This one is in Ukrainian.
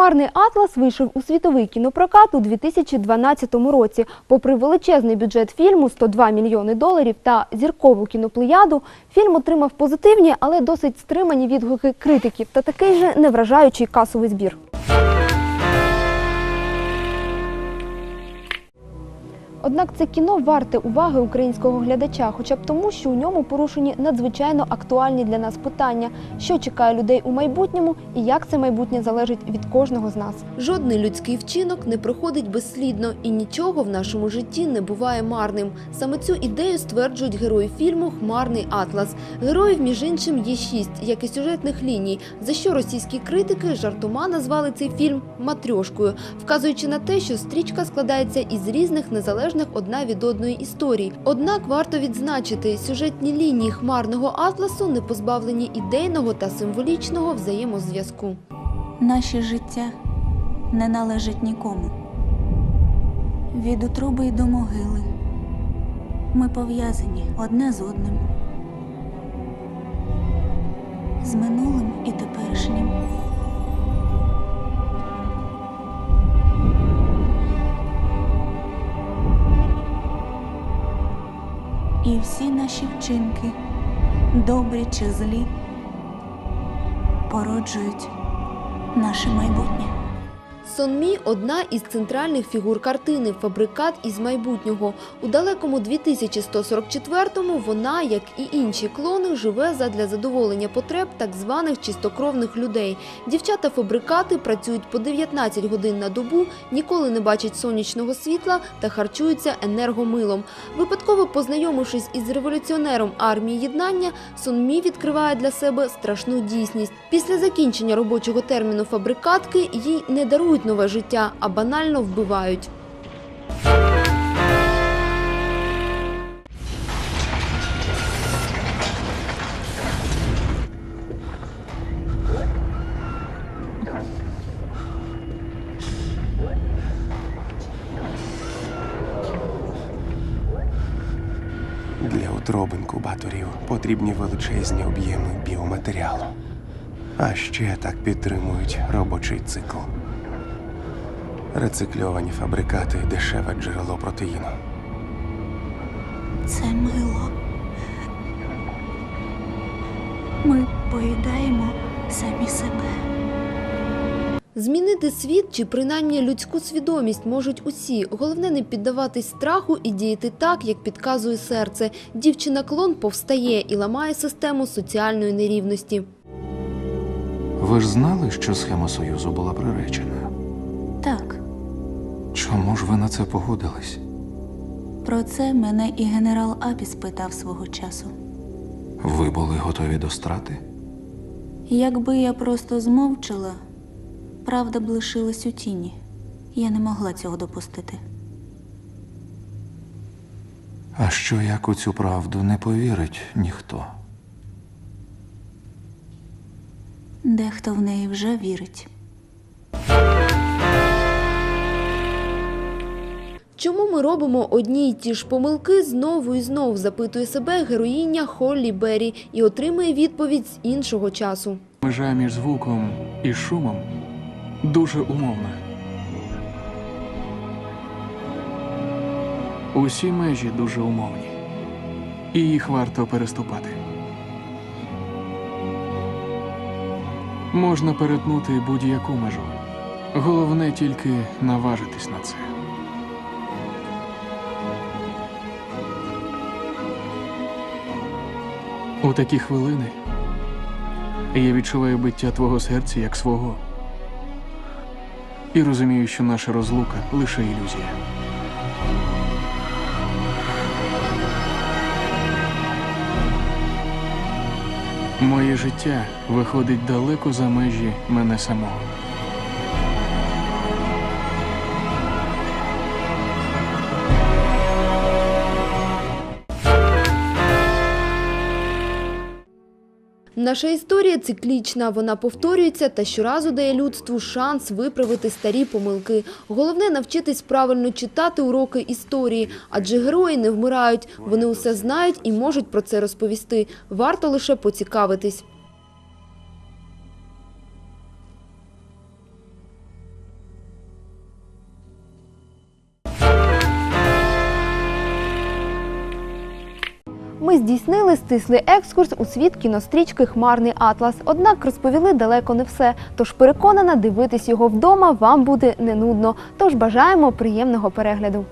Хмарний атлас вийшов у світовий кінопрокат у 2012 році. Попри величезний бюджет фільму 102 мільйони доларів та зіркову кіноплеяду, фільм отримав позитивні, але досить стримані відгуки критиків та такий же невражаючий касовий збір. Однак це кіно варте уваги українського глядача, хоча б тому, що у ньому порушені надзвичайно актуальні для нас питання, що чекає людей у майбутньому і як це майбутнє залежить від кожного з нас. Жодний людський вчинок не проходить безслідно, і нічого в нашому житті не буває марним. Саме цю ідею стверджують герої фільму Хмарний атлас. Героїв, між іншим, є шість, як і сюжетних ліній, за що російські критики жартома назвали цей фільм матрьошкою, вказуючи на те, що стрічка складається із різних незалежних одна від одної історій. Однак варто відзначити, сюжетні лінії хмарного атласу не позбавлені ідейного та символічного взаємозв'язку. Наше життя не належить нікому. Від утроби й до могили. Ми пов'язані одне з одним. З минулим і теперішнім. Всі наші вчинки, добрі чи злі, породжують наше майбутнє. Сонмі одна із центральних фігур картини Фабрикат із майбутнього. У далекому 2144-му вона, як і інші клони, живе задля задоволення потреб так званих чистокровних людей. Дівчата-фабрикати працюють по 19 годин на добу, ніколи не бачать сонячного світла та харчуються енергомилом. Випадково познайомившись із революціонером армії єднання, Сонмі відкриває для себе страшну дійсність. Після закінчення робочого терміну фабрикатки їй не дарують нове життя, а банально вбивають. Для утроби інкубаторів потрібні величезні об'єми біоматеріалу. А ще так підтримують робочий цикл. Рецикльовані фабрикати дешеве джерело протеїну. Це мило. Ми поїдаємо самі себе. Змінити світ чи принаймні людську свідомість можуть усі. Головне не піддаватись страху і діяти так, як підказує серце. Дівчина-клон повстає і ламає систему соціальної нерівності. Ви ж знали, що схема Союзу була приречена? Чому ж ви на це погодились? про це мене і генерал Апіс питав свого часу. Ви були готові до страти? Якби я просто змовчала, правда б лишилась у тіні. Я не могла цього допустити. А що як у цю правду не повірить ніхто? Дехто в неї вже вірить. Чому ми робимо одні й ті ж помилки знову і знову, запитує себе героїня Холлі Беррі і отримує відповідь з іншого часу. Межа між звуком і шумом дуже умовна. Усі межі дуже умовні, і їх варто переступати. Можна перетнути будь-яку межу. Головне тільки наважитись на це. У такі хвилини я відчуваю биття твого серця як свого. І розумію, що наша розлука лише ілюзія. Моє життя виходить далеко за межі мене самого. Наша історія циклічна, вона повторюється та щоразу дає людству шанс виправити старі помилки. Головне навчитись правильно читати уроки історії, адже герої не вмирають, вони усе знають і можуть про це розповісти. Варто лише поцікавитись. Провели стислий екскурс у світ кінострічки Хмарний Атлас. Однак розповіли далеко не все. Тож переконана, дивитись його вдома вам буде не нудно. Тож бажаємо приємного перегляду.